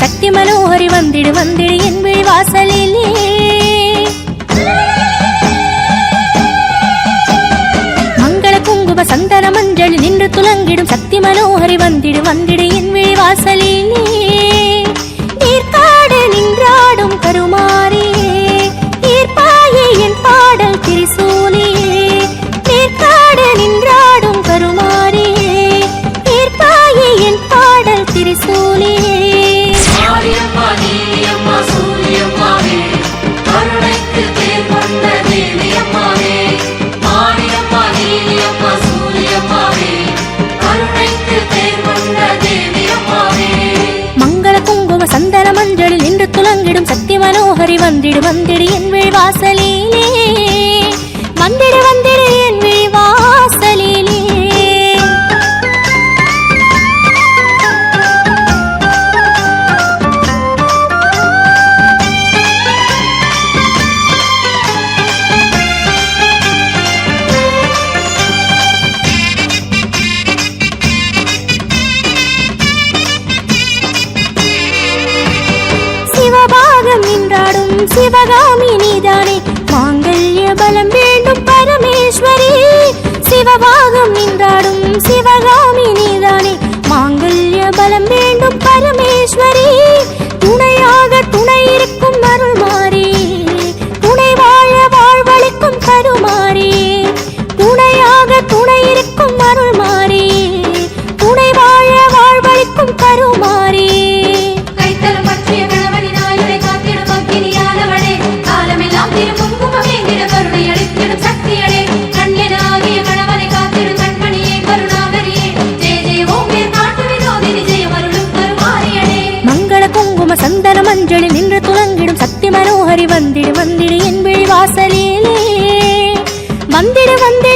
சக்தி மனோகரி வந்திடு வந்திடு என் விழி வாசலிலே மங்கள குங்கும சந்தன மஞ்சள் நின்று துலங்கிடும் சக்தி மனோகரி வந்திடு வந்திடு என் விழி வந்திடும் சக்தி மனோகரி வந்திடு வந்திடு என் வாசலிலே ಶಿವಗಾಮಿ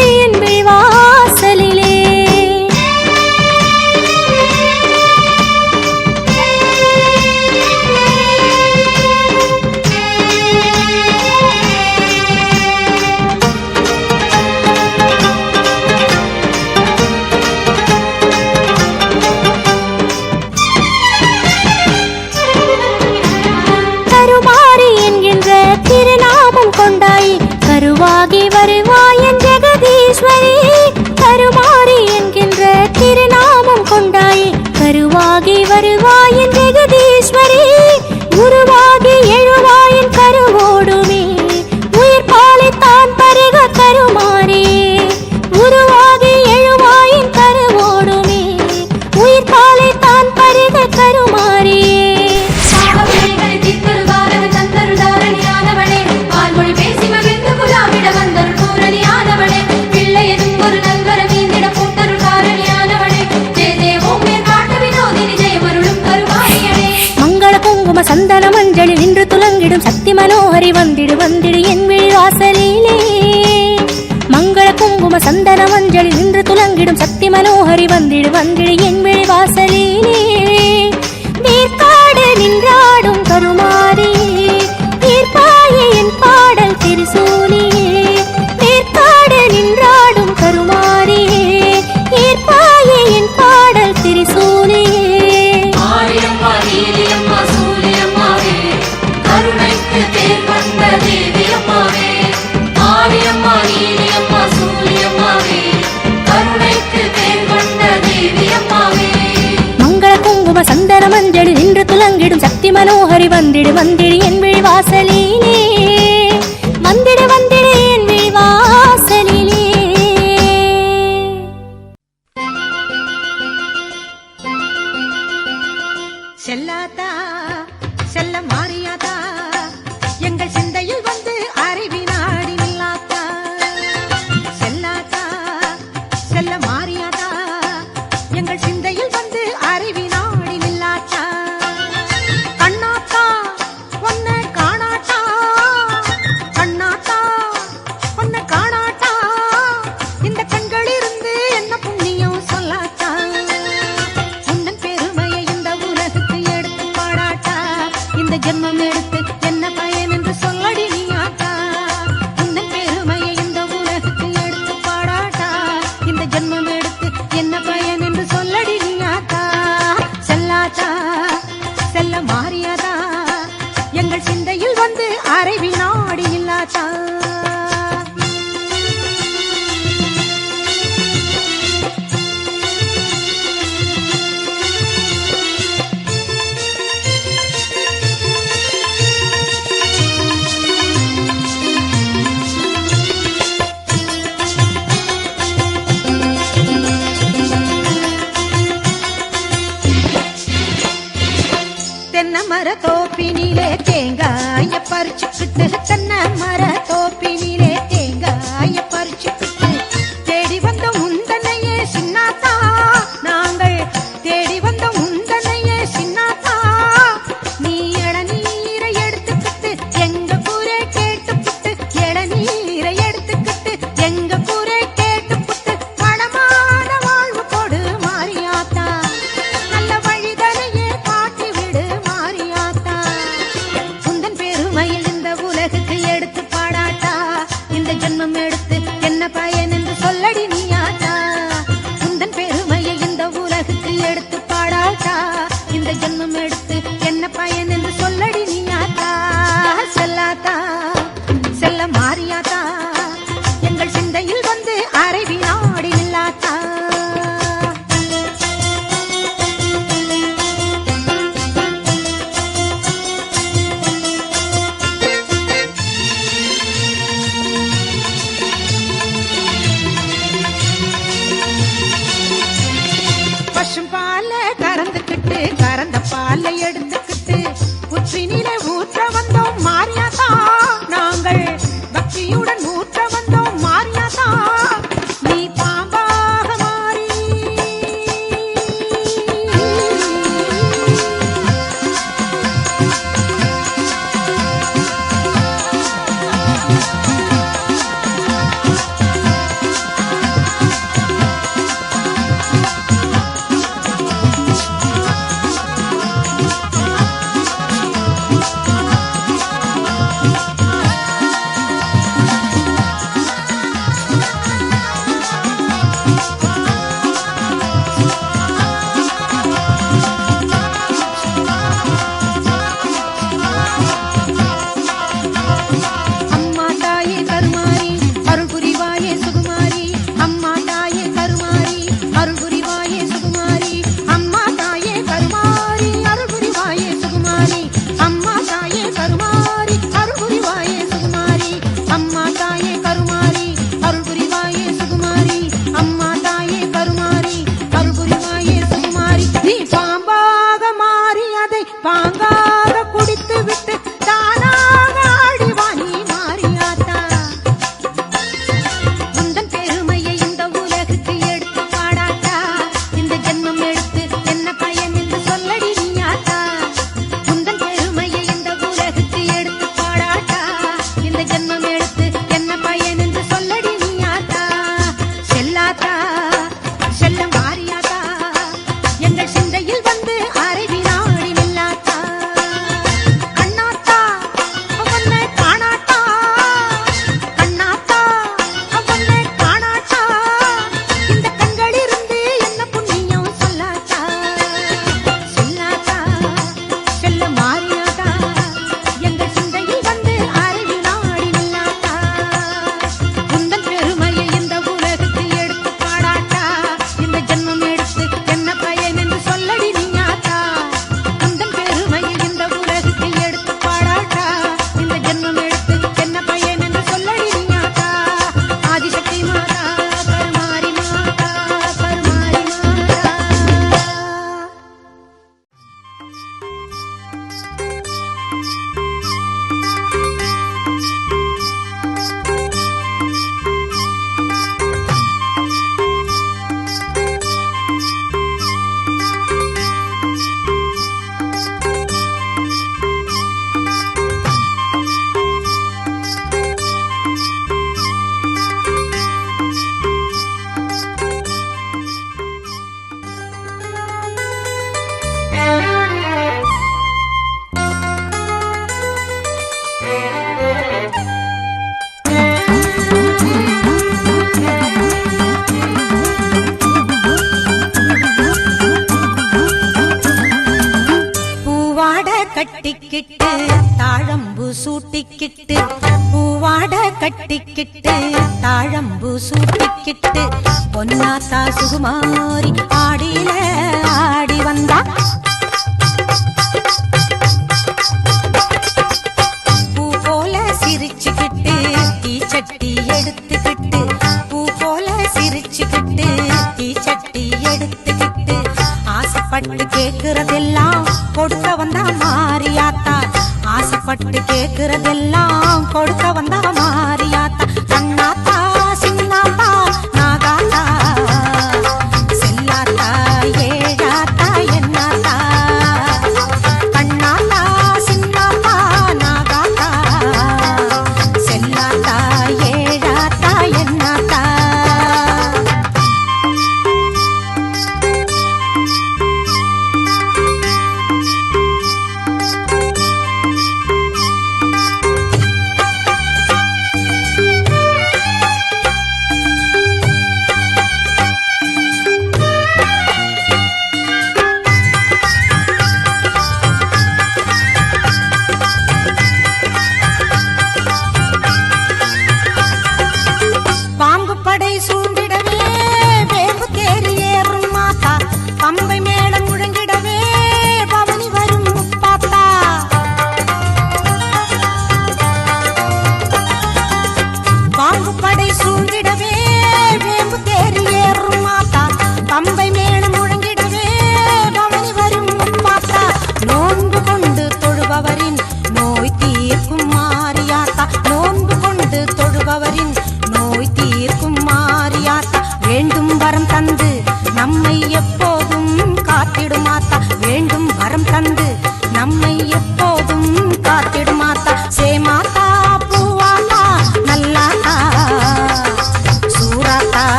നെടിയൻ சக்தி மனோஹரி வந்திட மனோகரி வந்திடு வந்திடு என் விழி வாசலே அவள் சிந்தையில் வந்து அறைவி நாடி இல்லாதா தென்னமர தோப்பினிலே தேங்காய பறிச்சுக்கிட்டு தென்னை மர தோப்பினிலே Cuando கட்டிக்கிட்டு தாழம்பு சூட்டிக்கிட்டு பூவாட கட்டிக்கிட்டு தாழம்பு சூட்டிக்கிட்டு பொன்னாசா சுகுமாரி ஆடியில ஆடி வந்தா. பூ போல சிரிச்சுக்கிட்டு தீச்சட்டி எடுத்துக்கிட்டு பூ போல சிரிச்சுக்கிட்டு தீச்சட்டி எடுத்துக்கிட்டு ஆசைப்பட்டு கேட்கறதெல்லாம் பட்டு கேக்குறதெல்லாம் கொடுக்க வந்தா மாறியாத்தா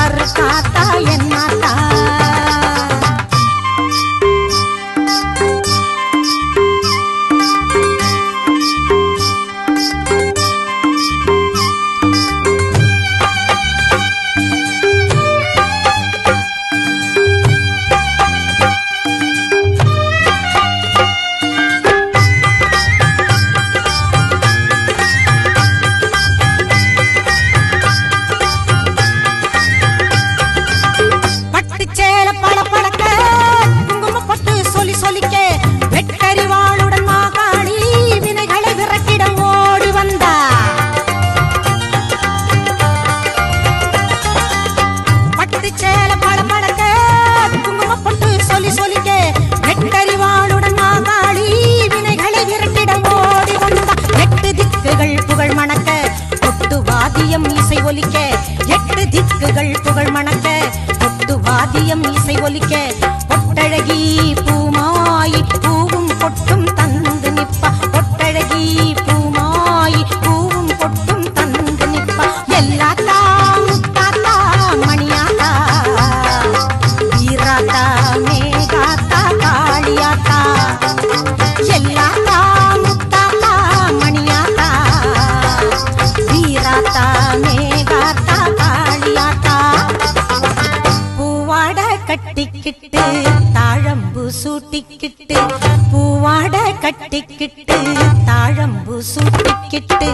சூராத்தா கரு காத்தா என்னாத்தா? ஒலிக்க எட்டு திக்குகள் புகழ் மணக்க கொட்டு வாதியம் இசை ஒலிக்க பொட்டழகி பூமாயி பூவும் பொட்டும் கட்டிக்கிட்டு தாழம்பு சுட்டிக்கிட்டு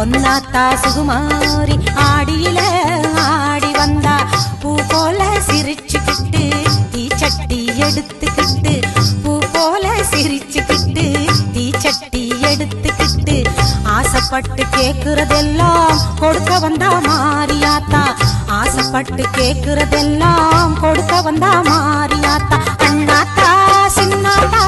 ஒன்னாத்தா சுகுமாரி ஆடியில ஆடி வந்தா பூ போல சிரிச்சுக்கிட்டு தீச்சட்டி எடுத்துக்கிட்டு பூ போல சிரிச்சுக்கிட்டு தீச்சட்டி எடுத்துக்கிட்டு ஆசைப்பட்டு கேக்குறதெல்லாம் கொடுக்க வந்தா மாறியாத்தா ஆசைப்பட்டு கேக்குறதெல்லாம் கொடுக்க வந்தா மாறியாத்தா அண்ணாத்தா சின்னாத்தா